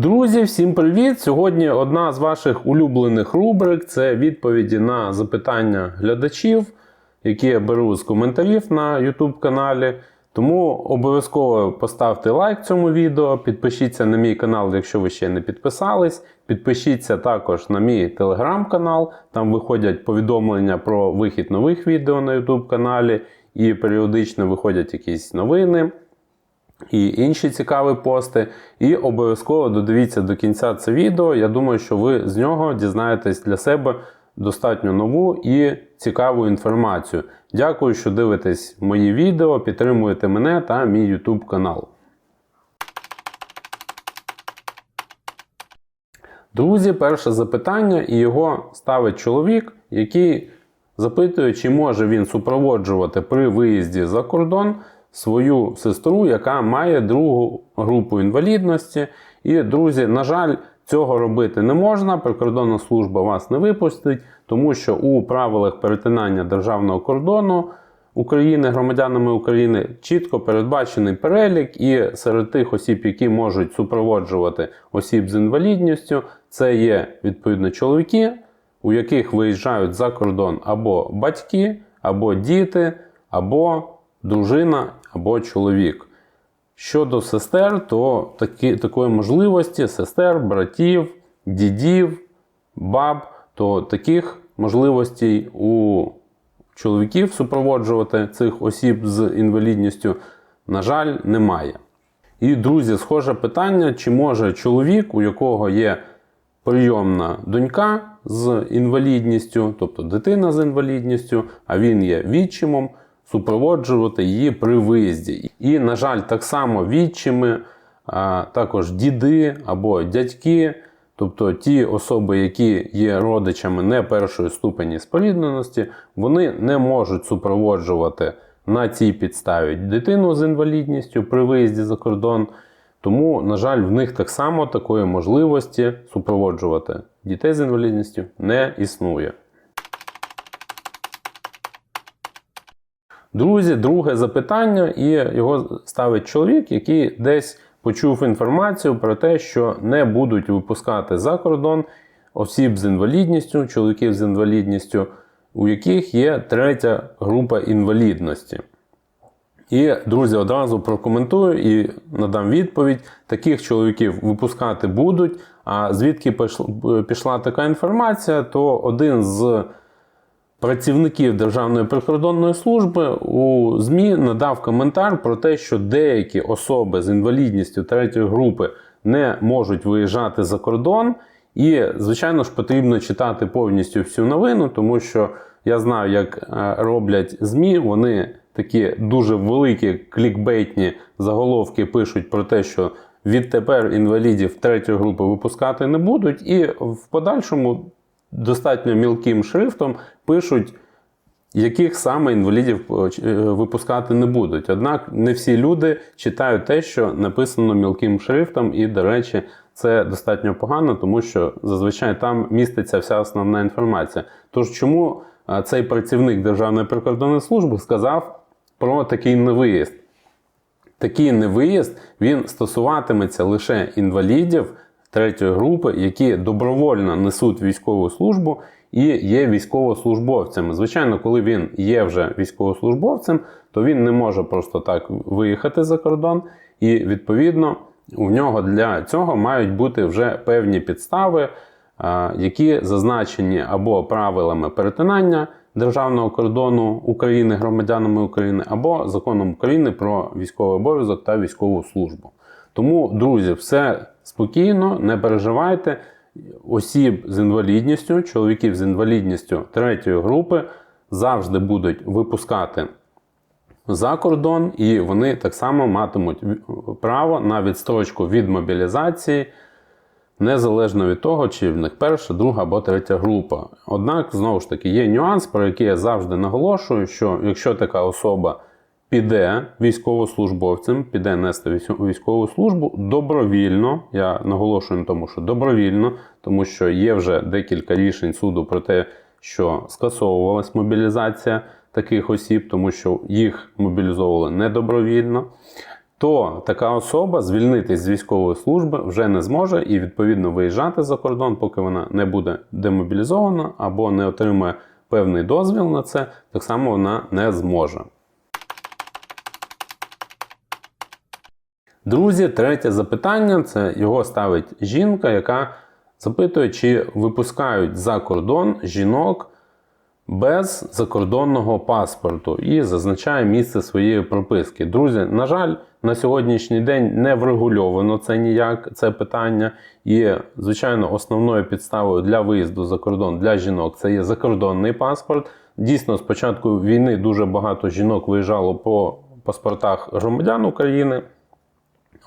Друзі, всім привіт! Сьогодні одна з ваших улюблених рубрик це відповіді на запитання глядачів, які я беру з коментарів на YouTube каналі. Тому обов'язково поставте лайк цьому відео, підпишіться на мій канал, якщо ви ще не підписались. Підпишіться також на мій телеграм-канал, там виходять повідомлення про вихід нових відео на YouTube каналі, і періодично виходять якісь новини і інші цікаві пости. І обов'язково додивіться до кінця це відео. Я думаю, що ви з нього дізнаєтесь для себе достатньо нову і цікаву інформацію. Дякую, що дивитесь мої відео, підтримуєте мене та мій YouTube канал. Друзі, перше запитання, і його ставить чоловік, який запитує, чи може він супроводжувати при виїзді за кордон свою сестру, яка має другу групу інвалідності. І, друзі, на жаль, цього робити не можна. Прикордонна служба вас не випустить, тому що у правилах перетинання державного кордону України громадянами України чітко передбачений перелік, і серед тих осіб, які можуть супроводжувати осіб з інвалідністю, це є відповідно чоловіки, у яких виїжджають за кордон або батьки, або діти, або дружина, або чоловік. Щодо сестер, то такі, такої можливості сестер, братів, дідів, баб, то таких можливостей у чоловіків супроводжувати цих осіб з інвалідністю, на жаль, немає. І, друзі, схоже питання, чи може чоловік, у якого є прийомна донька з інвалідністю, тобто дитина з інвалідністю, а він є відчимом, супроводжувати її при виїзді. І, на жаль, так само відчими, а також діди або дядьки, тобто ті особи, які є родичами не першої ступені спорідненості, вони не можуть супроводжувати на цій підставі дитину з інвалідністю при виїзді за кордон. Тому, на жаль, в них так само такої можливості супроводжувати дітей з інвалідністю не існує. Друзі, друге запитання, і його ставить чоловік, який десь почув інформацію про те, що не будуть випускати за кордон осіб з інвалідністю, чоловіків з інвалідністю, у яких є третя група інвалідності. І, друзі, одразу прокоментую і надам відповідь: таких чоловіків випускати будуть. А звідки пішла така інформація, то один з працівників Державної прикордонної служби у ЗМІ надав коментар про те, що деякі особи з інвалідністю третьої групи не можуть виїжджати за кордон. І, звичайно ж, потрібно читати повністю всю новину, тому що я знаю, як е, роблять ЗМІ, вони такі дуже великі клікбейтні заголовки пишуть про те, що відтепер інвалідів третьої групи випускати не будуть, і в подальшому достатньо мілким шрифтом пишуть, яких саме інвалідів е, випускати не будуть. Однак не всі люди читають те, що написано мілким шрифтом, і, до речі, це достатньо погано, тому що зазвичай там міститься вся основна інформація. Тож, чому е, цей працівник Державної прикордонної служби сказав про такий невиїзд? Такий невиїзд він стосуватиметься лише інвалідів третьої групи, які добровольно несуть військову службу і є військовослужбовцями. Звичайно, коли він є вже військовослужбовцем, то він не може просто так виїхати за кордон, і відповідно у нього для цього мають бути вже певні підстави, які зазначені або правилами перетинання державного кордону України громадянами України, або законом України про військовий обов'язок та військову службу. Тому, друзі, все спокійно, не переживайте. Осіб з інвалідністю, чоловіків з інвалідністю третьої групи завжди будуть випускати за кордон, і вони так само матимуть право на відстрочку від мобілізації, незалежно від того, чи в них перша, друга або третя група. Однак, знову ж таки, є нюанс, про який я завжди наголошую, що якщо така особа піде військовослужбовцем, піде нести військову службу добровільно. Я наголошую на тому, що добровільно, тому що є вже декілька рішень суду про те, що скасовувалась мобілізація таких осіб, тому що їх мобілізовували недобровільно. то така особа звільнитись з військової служби вже не зможе і відповідно виїжджати за кордон, поки вона не буде демобілізована або не отримає певний дозвіл на це, так само вона не зможе. Друзі, третє запитання це його ставить жінка, яка запитує, чи випускають за кордон жінок без закордонного паспорту і зазначає місце своєї прописки. Друзі, на жаль, на сьогоднішній день не врегульовано це ніяк, це питання. І, звичайно, основною підставою для виїзду за кордон для жінок це є закордонний паспорт. Дійсно, з початку війни дуже багато жінок виїжджало по паспортах громадян України.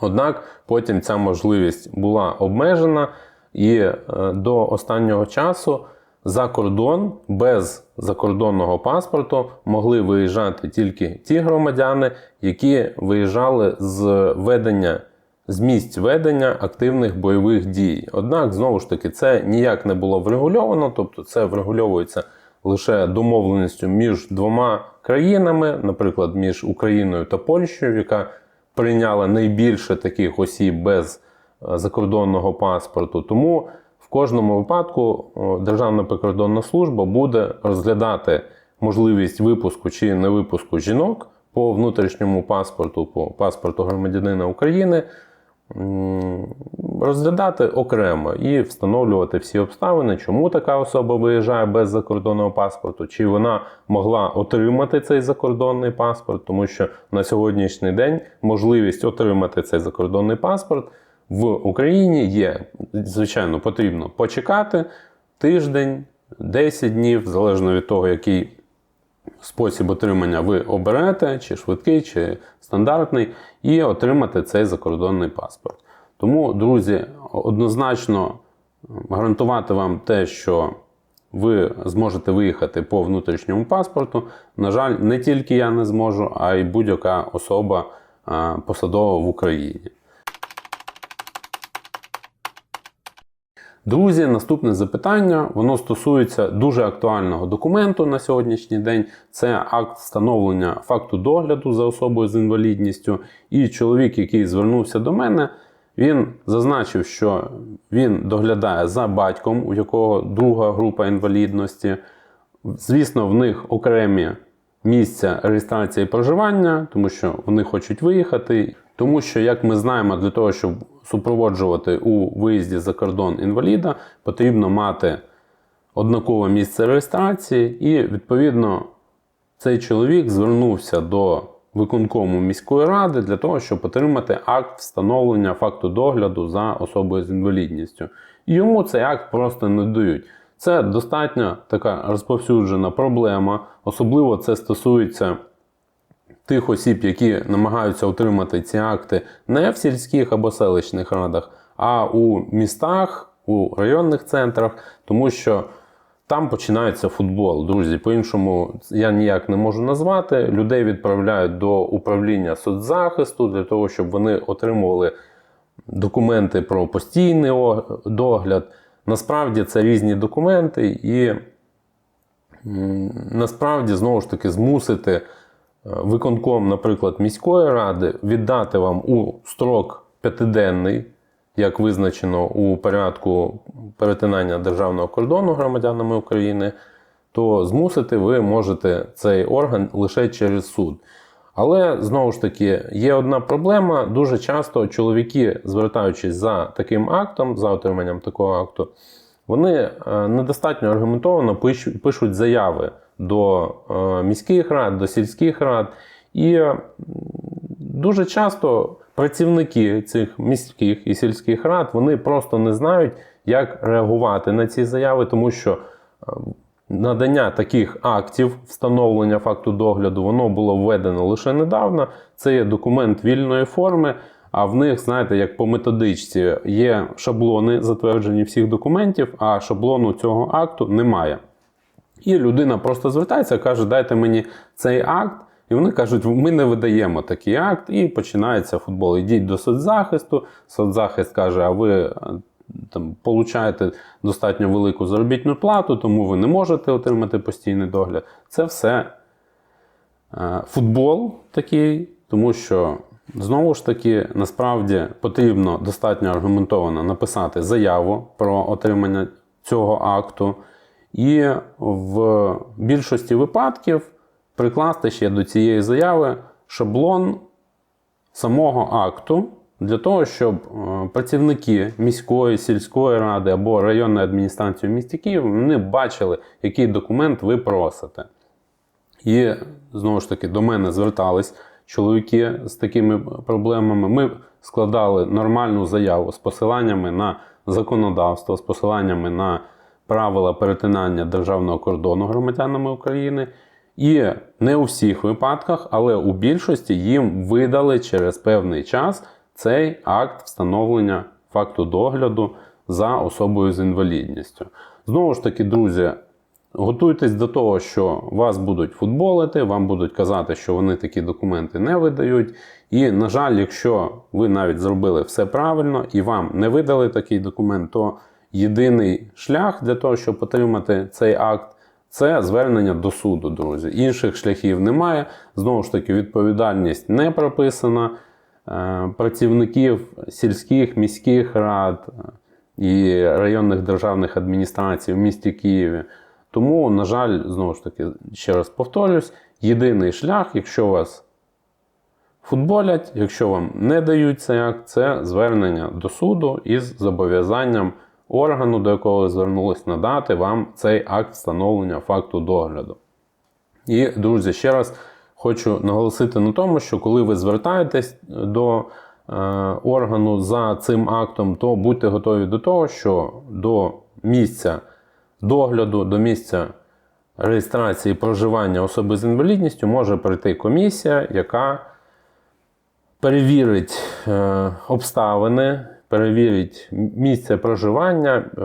Однак потім ця можливість була обмежена, і е, до останнього часу за кордон без закордонного паспорту могли виїжджати тільки ті громадяни, які виїжджали з ведення. З місць ведення активних бойових дій. Однак, знову ж таки, це ніяк не було врегульовано, тобто це врегульовується лише домовленістю між двома країнами, наприклад, між Україною та Польщею, яка прийняла найбільше таких осіб без е, закордонного паспорту. Тому в кожному випадку Державна прикордонна служба буде розглядати можливість випуску чи не випуску жінок по внутрішньому паспорту, по паспорту громадянина України. Розглядати окремо і встановлювати всі обставини, чому така особа виїжджає без закордонного паспорту, чи вона могла отримати цей закордонний паспорт, тому що на сьогоднішній день можливість отримати цей закордонний паспорт в Україні є. Звичайно, потрібно почекати тиждень, 10 днів, залежно від того, який спосіб отримання ви оберете, чи швидкий, чи стандартний, і отримати цей закордонний паспорт. Тому, друзі, однозначно гарантувати вам те, що ви зможете виїхати по внутрішньому паспорту. На жаль, не тільки я не зможу, а й будь-яка особа посадова в Україні. Друзі, наступне запитання. Воно стосується дуже актуального документу на сьогоднішній день. Це акт встановлення факту догляду за особою з інвалідністю. І чоловік, який звернувся до мене, він зазначив, що він доглядає за батьком, у якого друга група інвалідності. Звісно, в них окремі місця реєстрації проживання, тому що вони хочуть виїхати. Тому що, як ми знаємо, для того, щоб супроводжувати у виїзді за кордон інваліда, потрібно мати однакове місце реєстрації, і відповідно цей чоловік звернувся до виконкому міської ради для того, щоб отримати акт встановлення факту догляду за особою з інвалідністю. І йому цей акт просто не дають. Це достатньо така розповсюджена проблема, особливо це стосується тих осіб, які намагаються отримати ці акти не в сільських або селищних радах, а у містах, у районних центрах, тому що там починається футбол, друзі. По-іншому я ніяк не можу назвати. Людей відправляють до управління соцзахисту для того, щоб вони отримували документи про постійний догляд. Насправді це різні документи, і насправді знову ж таки змусити виконком, наприклад, міської ради віддати вам у строк п'ятиденний, як визначено у порядку перетинання державного кордону громадянами України, то змусити ви можете цей орган лише через суд. Але знову ж таки є одна проблема. Дуже часто чоловіки, звертаючись за таким актом, за отриманням такого акту, вони е, недостатньо аргументовано пишуть заяви до е, міських рад, до сільських рад. І дуже часто працівники цих міських і сільських рад вони просто не знають, як реагувати на ці заяви, тому що е, надання таких актів встановлення факту догляду, воно було введено лише недавно. Це є документ вільної форми. А в них, знаєте, як по методичці, є шаблони затверджені всіх документів, а шаблону цього акту немає. І людина просто звертається, каже: дайте мені цей акт. І вони кажуть, ми не видаємо такий акт, і починається футбол. Йдіть до соцзахисту. Соцзахист каже, а ви е, там получаєте достатньо велику заробітну плату, тому ви не можете отримати постійний догляд. Це все е, футбол такий, тому що Знову ж таки, насправді потрібно достатньо аргументовано написати заяву про отримання цього акту, і в більшості випадків прикласти ще до цієї заяви шаблон самого акту для того, щоб е, працівники міської, сільської ради або районної адміністрації в місті Київ вони бачили, який документ ви просите. І знову ж таки до мене звертались чоловіки з такими проблемами. Ми складали нормальну заяву з посиланнями на законодавство, з посиланнями на правила перетинання державного кордону громадянами України. І не у всіх випадках, але у більшості їм видали через певний час цей акт встановлення факту догляду за особою з інвалідністю. Знову ж таки, друзі, готуйтесь до того, що вас будуть футболити, вам будуть казати, що вони такі документи не видають. І, на жаль, якщо ви навіть зробили все правильно і вам не видали такий документ, то єдиний шлях для того, щоб отримати цей акт. Це звернення до суду, друзі. Інших шляхів немає. Знову ж таки, відповідальність не прописана. Е, Працівників сільських, міських рад е, і районних державних адміністрацій в місті Києві. Тому, на жаль, знову ж таки, ще раз повторюсь: єдиний шлях, якщо вас футболять, якщо вам не дають цей акт, це звернення до суду із зобов'язанням органу, до якого ви звернулись, надати вам цей акт встановлення факту догляду. І, друзі, ще раз хочу наголосити на тому, що коли ви звертаєтесь до е, органу за цим актом, то будьте готові до того, що до місця догляду, до місця реєстрації проживання особи з інвалідністю може прийти комісія, яка перевірить е, обставини, перевірить місце проживання, е,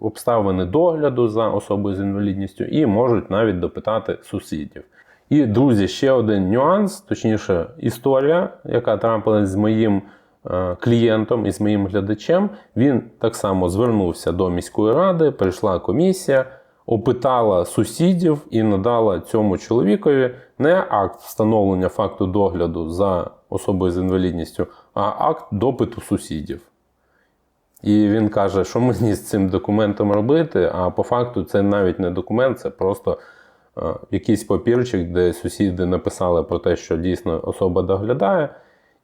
обставини догляду за особою з інвалідністю і можуть навіть допитати сусідів. І, друзі, ще один нюанс, точніше, історія, яка трапилась з моїм е, клієнтом і з моїм глядачем. Він так само звернувся до міської ради, прийшла комісія, опитала сусідів і надала цьому чоловікові не акт встановлення факту догляду за особою з інвалідністю, а акт допиту сусідів. І він каже, що мені з цим документом робити, а по факту це навіть не документ, це просто е, якийсь папірчик, де сусіди написали про те, що дійсно особа доглядає,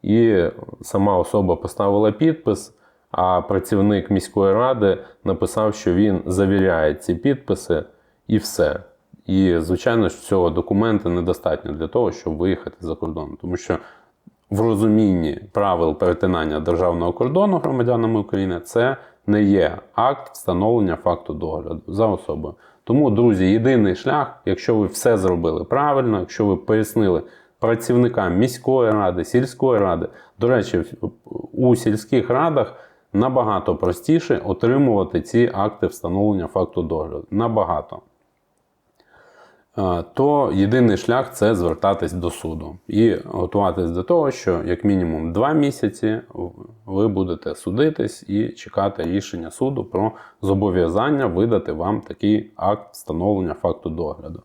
і сама особа поставила підпис, а працівник міської ради написав, що він завіряє ці підписи і все. І, звичайно ж, цього документа недостатньо для того, щоб виїхати за кордон. Тому що в розумінні правил перетинання державного кордону громадянами України це не є акт встановлення факту догляду за особою. Тому, друзі, єдиний шлях, якщо ви все зробили правильно, якщо ви пояснили працівникам міської ради, сільської ради, до речі, у сільських радах набагато простіше отримувати ці акти встановлення факту догляду. Набагато. То єдиний шлях це звертатись до суду і готуватись до того, що як мінімум два місяці ви будете судитись і чекати рішення суду про зобов'язання видати вам такий акт встановлення факту догляду.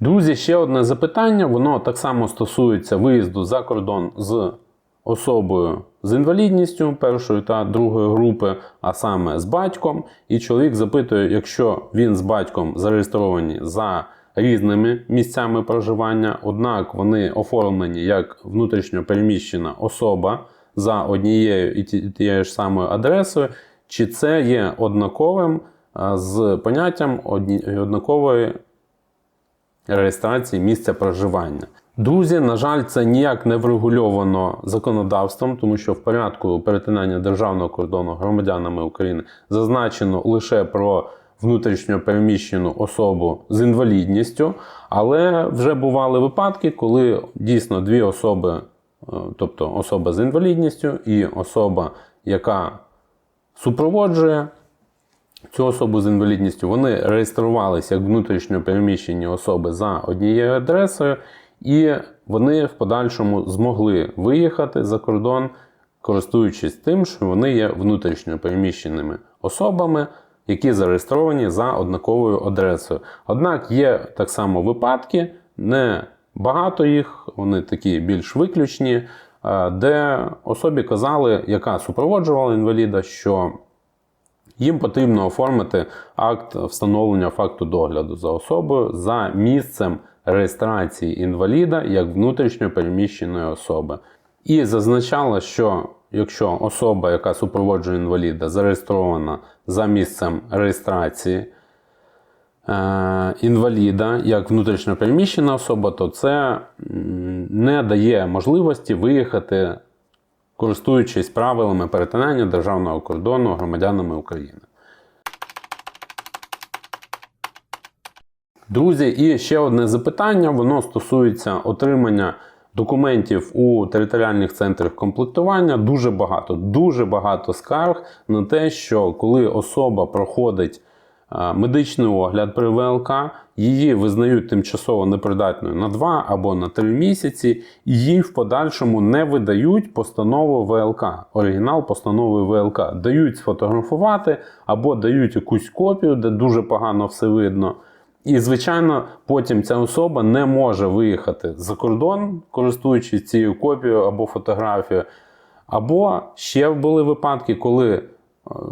Друзі, ще одне запитання. Воно так само стосується виїзду за кордон з особою з інвалідністю першої та другої групи, а саме з батьком. І чоловік запитує, якщо він з батьком зареєстровані за різними місцями проживання, однак вони оформлені як внутрішньо переміщена особа за однією і тією ж самою адресою, чи це є однаковим з поняттям однакової реєстрації місця проживання. Друзі, на жаль, це ніяк не врегульовано законодавством, тому що в порядку перетинання державного кордону громадянами України зазначено лише про внутрішньо переміщену особу з інвалідністю, але вже бували випадки, коли дійсно дві особи, е, тобто особа з інвалідністю і особа, яка супроводжує цю особу з інвалідністю, вони реєструвалися як внутрішньо переміщені особи за однією адресою. І вони в подальшому змогли виїхати за кордон, користуючись тим, що вони є внутрішньо переміщеними особами, які зареєстровані за однаковою адресою. Однак є так само випадки, не багато їх, вони такі більш виключні, е, де особі казали, яка супроводжувала інваліда, що їм потрібно оформити акт встановлення факту догляду за особою за місцем реєстрації інваліда як внутрішньо переміщеної особи. І зазначала, що якщо особа, яка супроводжує інваліда, зареєстрована за місцем реєстрації е, інваліда як внутрішньо переміщена особа, то це не дає можливості виїхати користуючись правилами перетинання державного кордону громадянами України. Друзі, і ще одне запитання: воно стосується отримання документів у територіальних центрах комплектування. Дуже багато, дуже багато скарг на те, що коли особа проходить е, медичний огляд при ВЛК, її визнають тимчасово непридатною на 2 або на 3 місяці, і їй в подальшому не видають постанову ВЛК, оригінал постанови ВЛК. Дають сфотографувати або дають якусь копію, де дуже погано все видно. І, звичайно, потім ця особа не може виїхати за кордон, користуючись цією копією або фотографією. Або ще були випадки, коли е,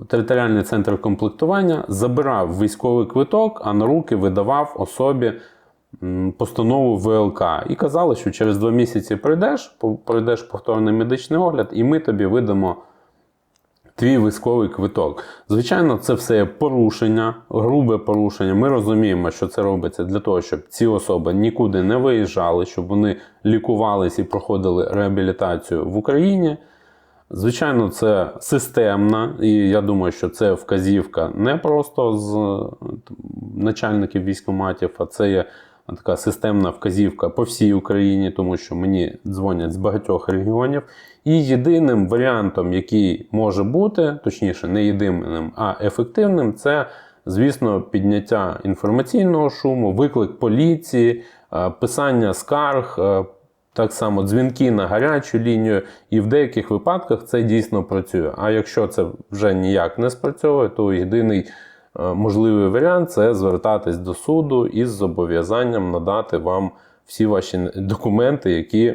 територіальний центр комплектування забирав військовий квиток, а на руки видавав особі постанову ВЛК. І казали, що через два місяці прийдеш, пройдеш повторний медичний огляд, і ми тобі видамо твій військовий квиток. Звичайно, це все є порушення, грубе порушення. Ми розуміємо, що це робиться для того, щоб ці особи нікуди не виїжджали, щоб вони лікувались і проходили реабілітацію в Україні. Звичайно, це системна, і я думаю, що це вказівка не просто з е, начальників військкоматів, а це є така системна вказівка по всій Україні, тому що мені дзвонять з багатьох регіонів. І єдиним варіантом, який може бути, точніше, не єдиним, а ефективним, це, звісно, підняття інформаційного шуму, виклик поліції, е, писання скарг. е, так само дзвінки на гарячу лінію, і в деяких випадках це дійсно працює. А якщо це вже ніяк не спрацьовує, то єдиний е, можливий варіант це звертатись до суду із зобов'язанням надати вам всі ваші документи, які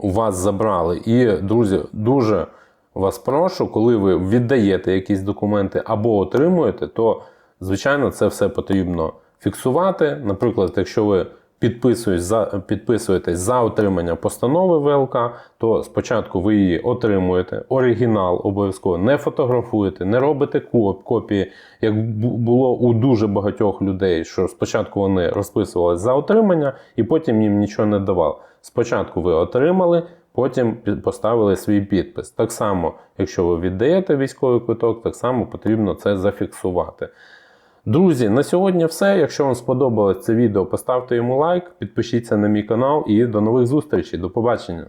у вас забрали. І, друзі, дуже вас прошу, коли ви віддаєте якісь документи або отримуєте, то, звичайно, це все потрібно фіксувати. Наприклад, якщо ви підписуєтесь за, підписуєтесь за отримання постанови ВЛК, то спочатку ви її отримуєте, оригінал обов'язково не фотографуєте, не робите коп- копії, як було у дуже багатьох людей, що спочатку вони розписувалися за отримання і потім їм нічого не давали. Спочатку ви отримали, потім поставили свій підпис. Так само, якщо ви віддаєте військовий квиток, так само потрібно це зафіксувати. Друзі, на сьогодні все. Якщо вам сподобалось це відео, поставте йому лайк, підпишіться на мій канал і до нових зустрічей. До побачення!